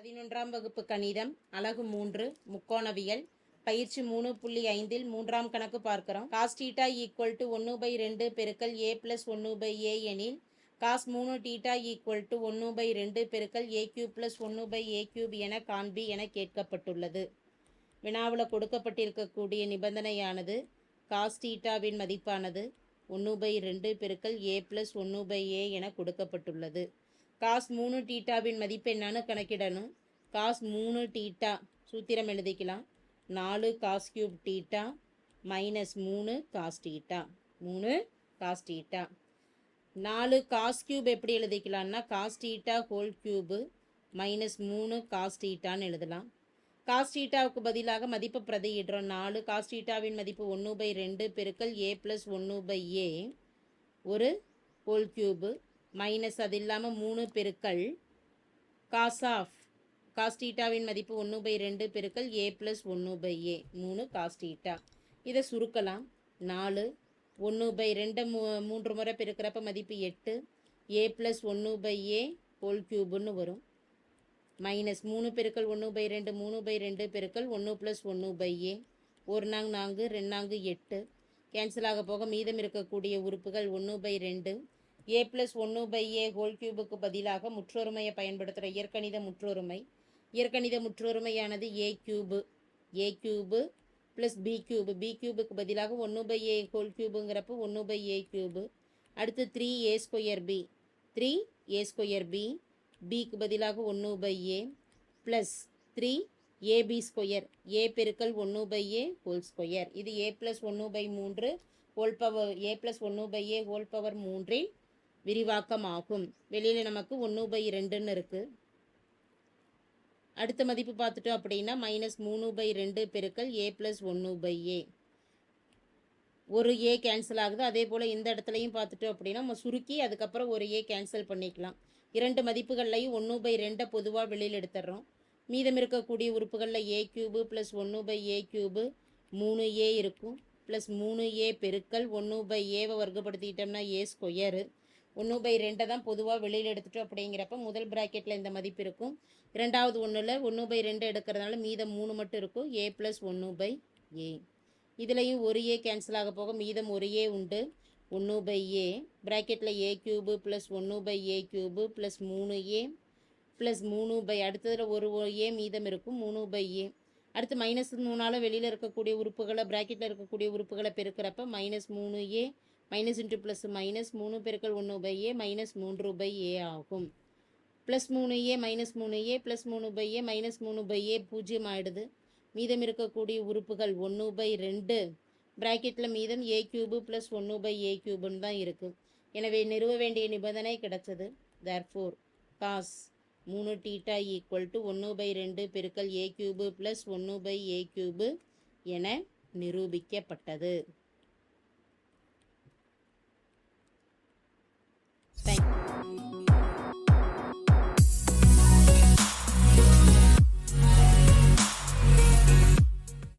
பதினொன்றாம் வகுப்பு கணிதம் அலகு மூன்று முக்கோணவியல். பயிற்சி மூணு புள்ளி ஐந்தில் மூன்றாம் கணக்கு பார்க்கிறோம். காஸ் டீட்டா ஈக்குவல் டு ஒன்று பை ரெண்டு பெருக்கல் ஏ ப்ளஸ் ஒன்று பை ஏ எனில் காஸ் மூணு டீட்டா ஈக்குவல் டு ஒன்று பை ரெண்டு பெருக்கல் ஏ கியூப் ப்ளஸ் ஒன்று பை ஏ கியூப் என காண்பி என கேட்கப்பட்டுள்ளது. வினாவில் கொடுக்கப்பட்டிருக்கக்கூடிய நிபந்தனையானது காஸ் டீட்டாவின் மதிப்பானது ஒன்று பை ரெண்டு பெருக்கல் ஏ ப்ளஸ் ஒன்று பை ஏ என கொடுக்கப்பட்டுள்ளது. காஸ் மூணு டீட்டாவின் மதிப்பு என்னன்னு கணக்கிடணும். காஸ் மூணு டீட்டா சூத்திரம் எழுதிக்கலாம். நாலு காஸ் கியூப் டீட்டா மைனஸ் மூணு காஸ் டீட்டா. மூணு காஸ் டீட்டா. நாலு காஸ் கியூப் எப்படி எழுதிக்கலாம்னா cos theta whole cube minus மூணு காஸ் டீட்டான்னு எழுதலாம். காஸ் டீட்டாவுக்கு பதிலாக மதிப்பை பிரதியிடுறோம். நாலு காஸ் டீட்டாவின் மதிப்பு ஒன்று பை ரெண்டு பெருக்கல் ஏ ப்ளஸ் ஒன்று பை ஏ ஒரு ஹோல் கியூபு மைனஸ் அது இல்லாமல் மூணு பெருக்கல் காஸ் ஆஃப் காஸ்டீட்டாவின் மதிப்பு ஒன்று பை ரெண்டு பெருக்கல் ஏ ப்ளஸ் ஒன்று பை ஏ மூணு காஸ்டீட்டா இதை சுருக்கலாம். நாலு ஒன்று பை ரெண்டு மூ மூன்று முறை பெருக்கிறப்ப மதிப்பு எட்டு. ஏ ப்ளஸ் ஒன்று பை ஏ ஹோல் கியூபுன்னு வரும். மைனஸ் மூணு பெருக்கள் ஒன்று பை ரெண்டு மூணு பை ரெண்டு பெருக்கள் ஒன்று ப்ளஸ் ஒன்று பை ஏ ஒரு நாங் நான்கு ரெண்டாங்கு எட்டு. கேன்சல் ஆக போக மீதம் இருக்கக்கூடிய உறுப்புகள் ஒன்று பை ரெண்டு ஏ ப்ளஸ் ஒன்று பை ஏ ஹோல் கியூபுக்கு பதிலாக முற்றொருமையை பயன்படுத்துகிற இயற்கணித முற்றொருமை. இயற்கணித முற்றொருமையானது a cube a cube plus b cube b கியூபுக்கு பதிலாக ஒன்று பை ஏ ஹோல் கியூபுங்கிறப்போ ஒன்று பை ஏ கியூபு அடுத்து three a square b three a square b பிக்கு பதிலாக ஒன்று by a plus three a b square a பெருக்கல் ஒன்று பை ஏ ஹோல் ஸ்கொயர் இது ஏ ப்ளஸ் ஒன்று பை மூன்று ஹோல் பவர் ஏ ப்ளஸ் ஒன்று பை ஏ ஹோல் பவர் மூன்றில் விரிவாக்கம் ஆகும் வெளியில் நமக்கு ஒன்று பை ரெண்டுன்னு இருக்குது அடுத்த மதிப்பு பார்த்துட்டோம் அப்படின்னா மைனஸ் மூணு பை ரெண்டு பெருக்கல் ஏ ப்ளஸ் ஒன்று பை ஏ ஒரு ஏ கேன்சல் ஆகுது. அதே போல் இந்த இடத்துலையும் பார்த்துட்டோம் அப்படின்னா நம்ம சுருக்கி அதுக்கப்புறம் ஒரு ஏ கேன்சல் பண்ணிக்கலாம். இரண்டு மதிப்புகள்லையும் ஒன்று பை ரெண்டை பொதுவாக வெளியில் எடுத்துடுறோம். மீதம் இருக்கக்கூடிய உறுப்புகளில் ஏ கியூபு ப்ளஸ் ஒன்று பை ஏ கியூபு மூணு ஏ இருக்கும். ப்ளஸ் மூணு ஏ பெருக்கல் ஒன்று பை ஏவை வர்க்கப்படுத்திக்கிட்டோம்னா ஏ ஸ்கொயரு ஒன்று பை ரெண்டை தான் பொதுவாக வெளியில் எடுத்துட்டோம் அப்படிங்கிறப்ப முதல் ப்ராக்கெட்டில் இந்த மதிப்பு இருக்கும். இரண்டாவது ஒன்றில் ஒன்று பை ரெண்டு எடுக்கிறதுனால மீதம் மூணு மட்டும் இருக்கும். ஏ ப்ளஸ் ஒன்று பை ஏ இதுலேயும் ஒரு ஏ கேன்சல் ஆக போக மீதம் ஒரு ஏ உண்டு. ஒன்று பை ஏ ப்ராக்கெட்டில் ஏ கியூபு ப்ளஸ் ஒன்று பை ஏ கியூபு ப்ளஸ் மூணு ஏ ப்ளஸ் மூணு பை. அடுத்ததில் ஒரு ஏ மீதம் இருக்கும். மூணு பை ஏ அடுத்து மைனஸ் மூணால் வெளியில் இருக்கக்கூடிய உறுப்புகளை ப்ராக்கெட்டில் இருக்கக்கூடிய உறுப்புகளை பெருக்கிறப்ப மைனஸ் மூணு a minus into plus minus மூணு பெருக்கள் ஒன்று பை ஏ மைனஸ் மூன்று பை ஏ ஆகும். ப்ளஸ் மூணு ஏ மைனஸ் மூணு ஏ ப்ளஸ் மூணு பை ஏ மைனஸ் மூணு பை ஏ பூஜ்ஜியம் ஆகிடுது மீதம் இருக்கக்கூடிய உறுப்புகள் ஒன்று பை ரெண்டு. ப்ராக்கெட்டில் மீதம் ஏ கியூபு ப்ளஸ் ஒன்று பை ஏ கியூபுன்னு தான் இருக்குது எனவே நிறுவ வேண்டிய நிபந்தனை கிடைச்சது. தேர்ஃபோர் காஸ் மூணு டீட்டா ஈக்குவல் டு ஒன்று பை ரெண்டு பெருக்கல் ஏ கியூபு ப்ளஸ் ஒன்று பை ஏ கியூபு என நிரூபிக்கப்பட்டது. Thank you.